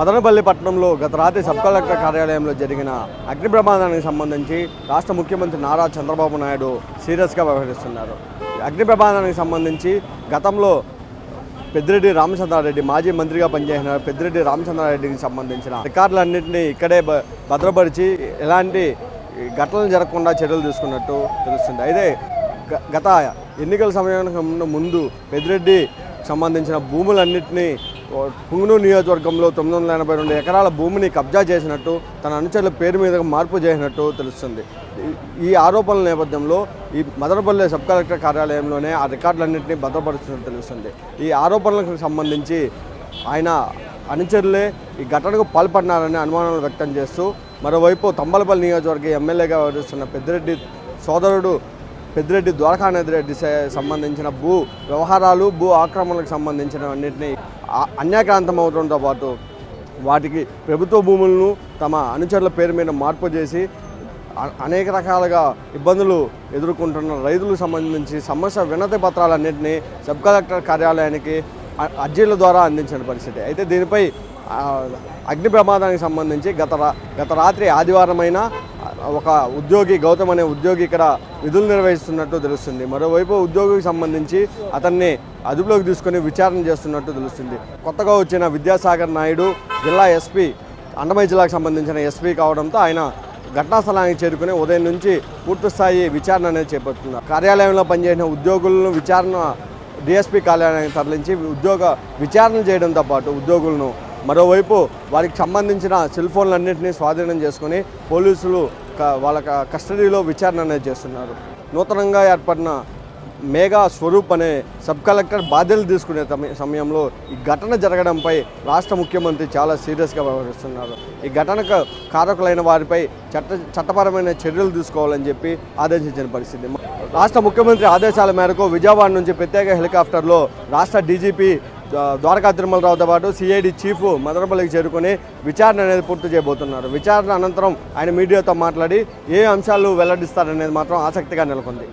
మదనపల్లి పట్టణంలో గత రాత్రి సబ్ కలెక్టర్ కార్యాలయంలో జరిగిన అగ్ని ప్రమాదానికి సంబంధించి రాష్ట్ర ముఖ్యమంత్రి నారా చంద్రబాబు నాయుడు సీరియస్గా వ్యవహరిస్తున్నారు. అగ్ని ప్రమాదానికి సంబంధించి గతంలో పెద్దిరెడ్డి రామచంద్రారెడ్డి మాజీ మంత్రిగా పనిచేసిన పెద్దిరెడ్డి రామచంద్రారెడ్డికి సంబంధించిన రికార్డులన్నింటినీ ఇక్కడే భద్రపరిచి ఎలాంటి ఘటనలు జరగకుండా చర్యలు తీసుకున్నట్టు తెలుస్తుంది. అయితే గ- గత ఎన్నికల సమయానికి ముందు పెద్దిరెడ్డి సంబంధించిన భూములన్నింటినీ పుంగనూరు నియోజకవర్గంలో తొమ్మిది వందల ఎనభై రెండు ఎకరాల భూమిని కబ్జా చేసినట్టు తన అనుచరుల పేరు మీద మార్పు చేసినట్టు తెలుస్తుంది. ఈ- ఆరోపణల నేపథ్యంలో ఈ మదనపల్లె సబ్ కలెక్టర్ కార్యాలయంలోనే ఆ రికార్డులన్నింటినీ భద్రపరుస్తున్నట్టు తెలుస్తుంది. ఈ ఆరోపణలకు సంబంధించి ఆయన అనుచరులే ఈ ఘటనకు పాల్పడినారని అనుమానాలు వ్యక్తం చేస్తూ మరోవైపు తంబలపల్లి నియోజకవర్గ ఎమ్మెల్యేగా వ్యవహరిస్తున్న పెద్దిరెడ్డి సోదరుడు పెద్దిరెడ్డి ద్వారకానాథ్ సంబంధించిన భూ వ్యవహారాలు భూ ఆక్రమణలకు సంబంధించిన ఆ- అన్యాక్రాంతం అవడంతో పాటు వాటికి ప్రభుత్వ భూములను తమ అనుచరుల పేరు మీద మార్పు చేసి అనేక రకాలుగా ఇబ్బందులు ఎదుర్కొంటున్న రైతులకు సంబంధించి సమస్య వినతి పత్రాలన్నింటినీ సబ్ కలెక్టర్ కార్యాలయానికి అర్జీల ద్వారా అందించిన పరిస్థితి. అయితే దీనిపై అగ్ని ప్రమాదానికి సంబంధించి గత గత రాత్రి ఆదివారమైన ఒక ఉద్యోగి గౌతమ్ అనే ఉద్యోగి ఇక్కడ విధులు నిర్వహిస్తున్నట్టు తెలుస్తుంది. మరోవైపు ఉద్యోగికి సంబంధించి అతన్ని అదుపులోకి తీసుకొని విచారణ చేస్తున్నట్టు తెలుస్తుంది. కొత్తగా వచ్చిన విద్యాసాగర్ నాయుడు జిల్లా ఎస్పీ అండమయ్య జిల్లాకు సంబంధించిన ఎస్పీ కావడంతో ఆయన ఘటనా స్థలానికి చేరుకుని ఉదయం నుంచి పూర్తిస్థాయి విచారణ అనేది చేపడుతున్నారు. కార్యాలయంలో పనిచేసిన ఉద్యోగులను విచారణ డిఎస్పీ కార్యాలయానికి తరలించి ఉద్యోగ విచారణ చేయడంతో పాటు ఉద్యోగులను మరోవైపు వారికి సంబంధించిన సెల్ ఫోన్లన్నింటినీ స్వాధీనం చేసుకుని పోలీసులు వాళ్ళ కస్టడీలో విచారణ అనేది చేస్తున్నారు. నూతనంగా ఏర్పడిన మేఘా స్వరూప్ అనే సబ్ కలెక్టర్ బాధ్యతలు తీసుకునే సమయంలో ఈ ఘటన జరగడంపై రాష్ట్ర ముఖ్యమంత్రి చాలా సీరియస్గా వ్యవహరిస్తున్నారు. ఈ ఘటనకు కారకులైన వారిపై చట్ట చట్టపరమైన చర్యలు తీసుకోవాలని చెప్పి ఆదేశించిన పరిస్థితి. రాష్ట్ర ముఖ్యమంత్రి ఆదేశాల మేరకు విజయవాడ నుంచి ప్రత్యేక హెలికాప్టర్లో రాష్ట్ర డీజీపీ ద్వారకా తిరుమలరావుతో పాటు సిఐడి చీఫ్ మదనపల్లికి చేరుకొని విచారణ అనేది పూర్తి చేయబోతున్నారు. విచారణ అనంతరం ఆయన మీడియాతో మాట్లాడి ఏ అంశాలు వెల్లడిస్తారనేది మాత్రం ఆసక్తిగా నెలకొంది.